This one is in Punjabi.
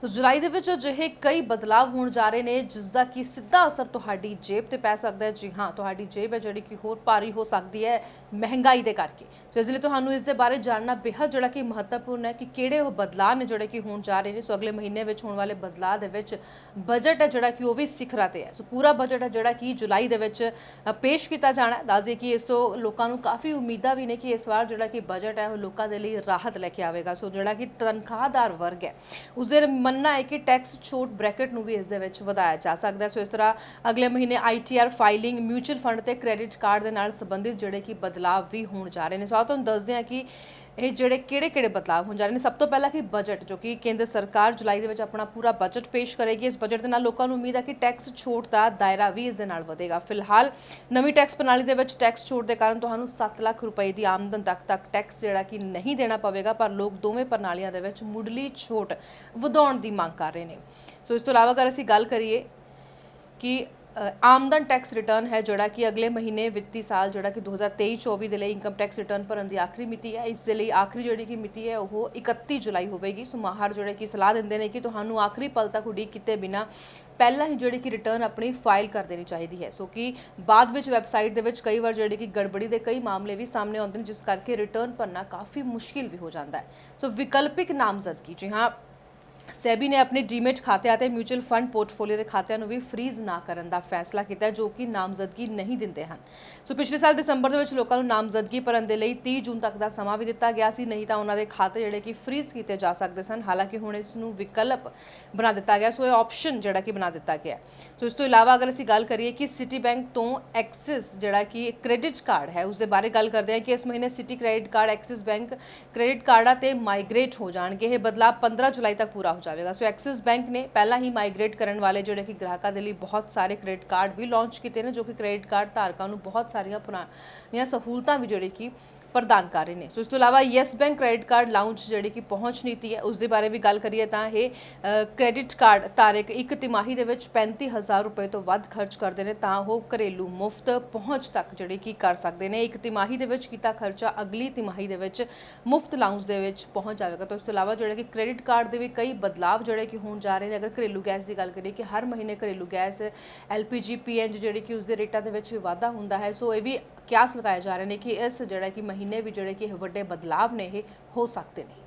ਸੋ ਜੁਲਾਈ ਦੇ ਵਿੱਚ ਅਜਿਹੇ ਕਈ ਬਦਲਾਅ ਹੋਣ ਜਾ ਰਹੇ ਨੇ ਜਿਸ ਦਾ ਕਿ ਸਿੱਧਾ ਅਸਰ ਤੁਹਾਡੀ ਜੇਬ ਤੇ ਪੈ ਸਕਦਾ ਹੈ। ਜੀ ਹਾਂ, ਤੁਹਾਡੀ ਜੇਬ ਹੈ ਜਿਹੜੀ ਕਿ ਹੋਰ ਭਾਰੀ ਹੋ ਸਕਦੀ ਹੈ ਮਹਿੰਗਾਈ ਦੇ ਕਰਕੇ। ਸੋ ਇਸ ਲਈ ਤੁਹਾਨੂੰ ਇਸ ਦੇ ਬਾਰੇ ਜਾਣਨਾ ਬੇहद ਜਿਹੜਾ ਕਿ ਮਹੱਤਵਪੂਰਨ ਹੈ ਕਿ ਕਿਹੜੇ ਉਹ ਬਦਲਾਅ ਨੇ ਜਿਹੜੇ ਕਿ ਹੋਣ ਜਾ ਰਹੇ ਨੇ। ਸੋ ਅਗਲੇ ਮਹੀਨੇ ਵਿੱਚ ਹੋਣ ਵਾਲੇ ਬਦਲਾਅ ਦੇ ਵਿੱਚ ਬਜਟ ਹੈ ਜਿਹੜਾ ਕਿ ਉਹ ਵੀ ਸਿਖਰਾਂ ਤੇ ਹੈ। ਸੋ ਪੂਰਾ ਬਜਟ ਹੈ ਜਿਹੜਾ ਕਿ ਜੁਲਾਈ ਦੇ ਵਿੱਚ ਪੇਸ਼ ਕੀਤਾ ਜਾਣਾ ਹੈ। ਦੱਸਦੇ ਕਿ ਇਸ ਤੋਂ ਲੋਕਾਂ ਨੂੰ ਕਾਫੀ ਉਮੀਦਾਂ ਵੀ ਨੇ ਕਿ ਇਸ ਵਾਰ ਜਿਹੜਾ ਕਿ ਬਜਟ ਹੈ ਉਹ ਲੋਕਾਂ ਦੇ ਲਈ ਰਾਹਤ ਲੈ ਕੇ ਆਵੇਗਾ। ਸੋ ਜਿਹੜਾ ਕਿ ਤਨਖਾਹਦਾਰ ਵਰਗ ਹੈ, ਉਸ ਦੇ ਮੰਨਣਾ ਹੈ ਕਿ ਟੈਕਸ ਛੋਟ ਬ੍ਰੈਕਟ ਨੂੰ ਵੀ ਇਸ ਦੇ ਵਿੱਚ ਵਧਾਇਆ ਜਾ ਸਕਦਾ ਹੈ। ਸੋ ਇਸ ਤਰ੍ਹਾਂ ਅਗਲੇ ਮਹੀਨੇ ਆਈਟੀਆਰ ਫਾਈਲਿੰਗ ਮਿਊਚੁਅਲ ਫੰਡ ਤੇ ਕ੍ਰੈਡਿਟ ਕਾਰਡ ਦੇ ਨਾਲ ਸੰਬੰਧਿਤ ਜਿਹੜੇ ਕਿ ਬਦਲਾਅ ਵੀ ਹੋਣ ਜਾ ਰਹੇ ਨੇ। ਸੋ ਆਓ ਤੁਹਾਨੂੰ ਦੱਸਦੇ ਹਾਂ ਕਿ ਇਹ ਜਿਹੜੇ ਕਿਹੜੇ-ਕਿਹੜੇ ਬਦਲਾਅ ਹੋਣ ਜਾ ਰਹੇ ਨੇ? ਸਭ ਤੋਂ ਪਹਿਲਾਂ ਕਿ ਬਜਟ ਜੋ ਕਿ ਕੇਂਦਰ ਸਰਕਾਰ ਜੁਲਾਈ ਦੇ ਵਿੱਚ ਆਪਣਾ ਪੂਰਾ ਬਜਟ ਪੇਸ਼ ਕਰੇਗੀ। ਇਸ ਬਜਟ ਦੇ ਨਾਲ ਲੋਕਾਂ ਨੂੰ ਉਮੀਦ ਹੈ ਕਿ ਟੈਕਸ ਛੋਟ ਦਾ ਦਾਇਰਾ ਵੀ ਇਸ ਦੇ ਨਾਲ ਵਧੇਗਾ। ਫਿਲਹਾਲ ਨਵੀਂ ਟੈਕਸ ਪ੍ਰਣਾਲੀ ਦੇ ਵਿੱਚ ਟੈਕਸ ਛੋਟ ਦੇ ਕਾਰਨ ਤੁਹਾਨੂੰ 7 ਲੱਖ ਰੁਪਏ ਦੀ ਆਮਦਨ ਤੱਕ ਤੱਕ ਟੈਕਸ ਜਿਹੜਾ ਕਿ ਨਹੀਂ ਦੇਣਾ ਪਵੇਗਾ, ਪਰ ਲੋਕ ਦੋਵੇਂ ਪ੍ਰਣਾਲੀਆਂ ਦੇ ਵਿੱਚ ਮੁੱਢਲੀ ਛੋਟ ਵਧਾਉਣ ਦੀ ਮੰਗ ਕਰ ਰਹੇ ਨੇ। ਸੋ ਇਸ ਤੋਂ ਇਲਾਵਾ ਅਗਰ ਅਸੀਂ ਗੱਲ ਕਰੀਏ ਕਿ ਆਮਦਨ ਟੈਕਸ ਰਿਟਰਨ ਹੈ ਜਿਹੜਾ ਕਿ ਅਗਲੇ ਮਹੀਨੇ ਵਿੱਤੀ ਸਾਲ ਜਿਹੜਾ ਕਿ 2023-24 ਦੇ ਲਈ ਇਨਕਮ ਟੈਕਸ ਰਿਟਰਨ ਭਰਨ ਦੀ ਆਖਰੀ ਮਿਤੀ ਹੈ। ਇਸ ਦੇ ਲਈ ਆਖਰੀ ਜਿਹੜੀ ਕਿ ਮਿਤੀ ਹੈ ਉਹ 31 ਜੁਲਾਈ ਹੋਵੇਗੀ। ਸੋ ਮਾਹਰ ਜਿਹੜੇ ਕਿ ਸਲਾਹ ਦਿੰਦੇ ਨੇ ਕਿ ਤੁਹਾਨੂੰ ਆਖਰੀ ਪਲ ਤੱਕ ਉਡੀਕ ਕੀਤੇ ਬਿਨਾ ਪਹਿਲਾਂ ਹੀ ਜਿਹੜੀ ਕਿ ਰਿਟਰਨ ਆਪਣੀ ਫਾਈਲ ਕਰ ਦੇਣੀ ਚਾਹੀਦੀ ਹੈ। ਸੋ ਕਿ ਬਾਅਦ ਵਿੱਚ ਵੈਬਸਾਈਟ ਦੇ ਵਿੱਚ ਕਈ ਵਾਰ ਜਿਹੜੀ ਕਿ ਗੜਬੜੀ ਦੇ ਕਈ ਮਾਮਲੇ ਵੀ ਸਾਹਮਣੇ ਆਉਂਦੇ ਨੇ, ਜਿਸ ਕਰਕੇ ਰਿਟਰਨ ਭਰਨਾ ਕਾਫੀ ਮੁਸ਼ਕਿਲ ਵੀ ਹੋ ਜਾਂਦਾ ਹੈ। ਸੋ ਵਿਕਲਪਿਕ ਨਾਮਜ਼ਦਗੀ, ਜੀ ਹਾਂ ਸੈਬੀ ਨੇ ਆਪਣੇ ਡੀਮੇਟ ਖਾਤਿਆਂ ਅਤੇ ਮਿਊਚੁਅਲ ਫੰਡ ਪੋਰਟਫੋਲੀਓ ਦੇ ਖਾਤਿਆਂ ਨੂੰ ਵੀ ਫ੍ਰੀਜ਼ ਨਾ ਕਰਨ ਦਾ ਫੈਸਲਾ ਕੀਤਾ, ਜੋ ਕਿ ਨਾਮਜ਼ਦਗੀ ਨਹੀਂ ਦਿੰਦੇ ਹਨ। ਸੋ ਪਿਛਲੇ ਸਾਲ ਦਸੰਬਰ ਦੇ ਵਿੱਚ ਲੋਕਾਂ ਨੂੰ ਨਾਮਜ਼ਦਗੀ ਭਰਨ ਦੇ ਲਈ 30 ਜੂਨ ਤੱਕ ਦਾ ਸਮਾਂ ਵੀ ਦਿੱਤਾ ਗਿਆ ਸੀ। ਨਹੀਂ ਤਾਂ ਉਹਨਾਂ ਦੇ ਖਾਤੇ ਜਿਹੜੇ ਕਿ ਫ੍ਰੀਜ਼ ਕੀਤੇ ਜਾ ਸਕਦੇ ਸਨ। ਹਾਲਾਂਕਿ ਹੁਣ ਇਸ ਨੂੰ ਵਿਕਲਪ ਬਣਾ ਦਿੱਤਾ ਗਿਆ, ਸੋ ਇਹ ਆਪਸ਼ਨ ਜਿਹੜਾ ਕਿ ਬਣਾ ਦਿੱਤਾ ਗਿਆ। ਸੋ ਇਸ ਤੋਂ ਇਲਾਵਾ ਅਗਰ ਅਸੀਂ ਗੱਲ ਕਰੀਏ ਕਿ ਸਿਟੀ ਬੈਂਕ ਤੋਂ ਐਕਸਿਸ ਜਿਹੜਾ ਕਿ ਕ੍ਰੈਡਿਟ ਕਾਰਡ ਹੈ, ਉਸ ਦੇ ਬਾਰੇ ਗੱਲ ਕਰਦੇ ਹਾਂ ਕਿ ਇਸ ਮਹੀਨੇ Citi credit card Axis bank credit ਕਾਰਡਾਂ ਤੇ ਮਾਈਗ੍ਰੇਟ ਹੋ ਜਾਣਗੇ। ਇਹ ਬਦਲਾਅ 15 ਜੁਲਾਈ ਤੱਕ ਪੂਰਾ ਹੋ ਜਾਵੇਗਾ। ਸੋ ਐਕਸਿਸ ਬੈਂਕ ਨੇ ਪਹਿਲਾਂ ਹੀ ਮਾਈਗ੍ਰੇਟ ਕਰਨ ਵਾਲੇ ਜਿਹੜੇ ਕਿ ਗ੍ਰਾਹਕਾਂ ਦੇ ਲਈ ਬਹੁਤ ਸਾਰੇ ਕ੍ਰੈਡਿਟ ਕਾਰਡ ਵੀ ਲਾਂਚ ਕੀਤੇ ਨੇ, ਜੋ ਕਿ ਕ੍ਰੈਡਿਟ ਕਾਰਡ ਧਾਰਕਾਂ ਨੂੰ ਬਹੁਤ ਸਾਰੀਆਂ ਪੁਰਾਣੀਆਂ ਸਹੂਲਤਾਂ ਵੀ ਜਿਹੜੇ ਕਿ ਪ੍ਰਦਾਨ ਕਰ ਰਹੇ ਨੇ ਸੋ ਇਸ ਤੋਂ ਇਲਾਵਾ Yes bank credit card launch ਜਿਹੜੀ ਕਿ ਪਹੁੰਚ ਨੀਤੀ ਹੈ ਉਸ ਦੇ ਬਾਰੇ ਵੀ ਗੱਲ ਕਰੀਏ ਤਾਂ ਇਹ ਕ੍ਰੈਡਿਟ ਕਾਰਡ ਧਾਰਕ ਇੱਕ ਤਿਮਾਹੀ ਦੇ ਵਿੱਚ 35000 ਰੁਪਏ ਤੋਂ ਵੱਧ ਖਰਚ ਕਰਦੇ ਨੇ ਤਾਂ ਉਹ ਘਰੇਲੂ ਮੁਫਤ ਪਹੁੰਚ ਤੱਕ ਜਿਹੜੀ ਕਿ ਕਰ ਸਕਦੇ ਨੇ ਇੱਕ ਤਿਮਾਹੀ ਦੇ ਵਿੱਚ ਕੀਤਾ ਖਰਚਾ ਅਗਲੀ ਤਿਮਾਹੀ ਦੇ ਵਿੱਚ ਮੁਫਤ ਲਾਉਂਜ ਦੇ ਵਿੱਚ ਪਹੁੰਚ ਜਾਵੇਗਾ ਤਾਂ ਇਸ ਤੋਂ ਇਲਾਵਾ ਜਿਹੜੇ ਕਿ ਕ੍ਰੈਡਿਟ ਕਾਰਡ ਦੇ ਵੀ ਕਈ ਬਦਲਾਵ ਜਿਹੜੇ ਕਿ ਹੋਣ ਜਾ ਰਹੇ ਨੇ ਅਗਰ ਘਰੇਲੂ ਗੈਸ ਦੀ ਗੱਲ ਕਰੀਏ ਕਿ ਹਰ ਮਹੀਨੇ ਘਰੇਲੂ ਗੈਸ ਐਲਪੀਜੀ ਪੀਐਨਜੀ ਜਿਹੜੀ ਕਿ ਉਸ ਦੇ ਰੇਟਾਂ ਦੇ ਵਿੱਚ ਵੀ ਵਾਧਾ ਹੁੰਦਾ ਹੈ ਸੋ ਇਹ ਵੀ ਕਿਆਸ ਲਗਾਏ ਜਾ ਰਹੇ ਨੇ ਕਿ ਇਸ ਜਿਹੜਾ ਕਿ ਮਹੀਨੇ ਵੀ ਜਿਹੜੇ ਕਿ ਇਹ ਵੱਡੇ ਬਦਲਾਵ ਨੇ ਇਹ ਹੋ ਸਕਦੇ ਨੇ।